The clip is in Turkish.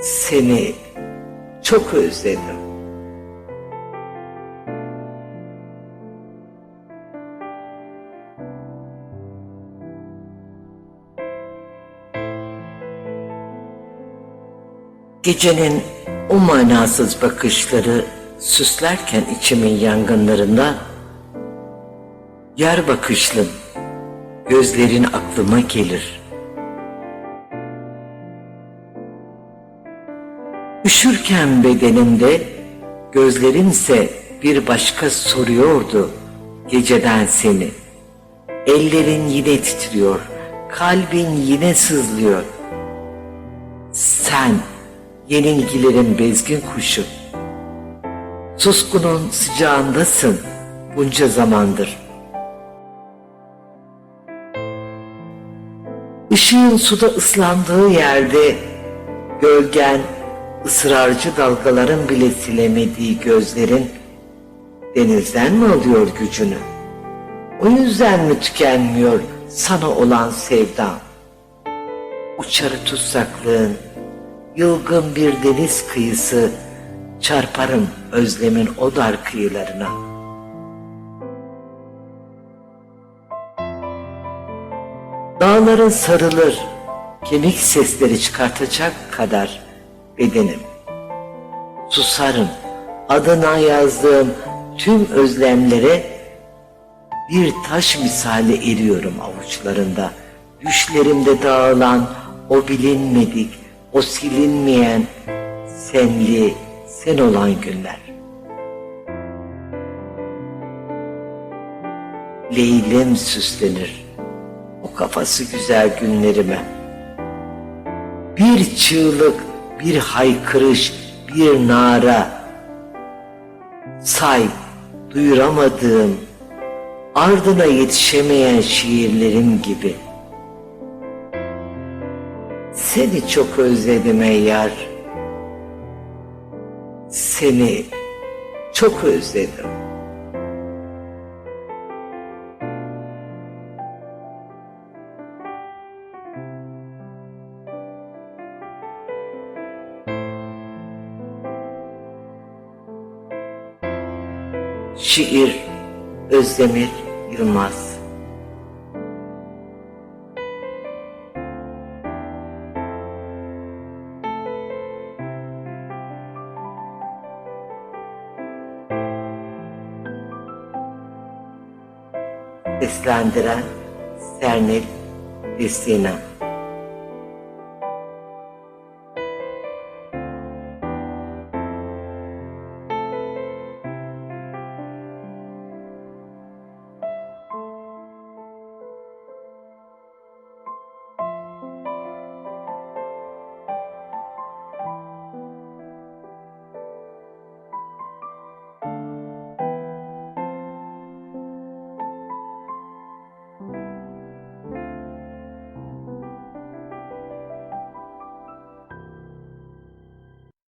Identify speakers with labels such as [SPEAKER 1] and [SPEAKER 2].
[SPEAKER 1] Seni çok özledim. Gecenin o manasız bakışları süslerken içimin yangınlarında Yar bakışlım, gözlerin aklıma gelir. Üşürken bedenimde, gözlerimse bir başka soruyordu geceden seni. Ellerin yine titriyor, kalbin yine sızlıyor. Sen, yenilgilerin bezgin kuşu. Suskunun sıcağındasın bunca zamandır.'' Işığın suda ıslandığı yerde gölgen, ısrarcı dalgaların bile silemediği gözlerin denizden mi alıyor gücünü? O yüzden mi tükenmiyor sana olan sevdam? Uçarı tutsaklığın, yılgın bir deniz kıyısı, çarparım özlemin o dar kıyılarına.'' Dağların sarılır, kemik sesleri çıkartacak kadar bedenim. Susarım, adına yazdığım tüm özlemlere bir taş misali eriyorum avuçlarında. Düşlerimde dağılan o bilinmedik, o silinmeyen senli, sen olan günler. Leylim süslenir o kafası güzel günlerime. Bir çığlık, bir haykırış, bir nara. Say, duyuramadığım, ardına yetişemeyen şiirlerim gibi. Seni çok özledim ey yar. Seni çok özledim. Şiir Özdemir Yılmaz. Seslendiren Sernil Destina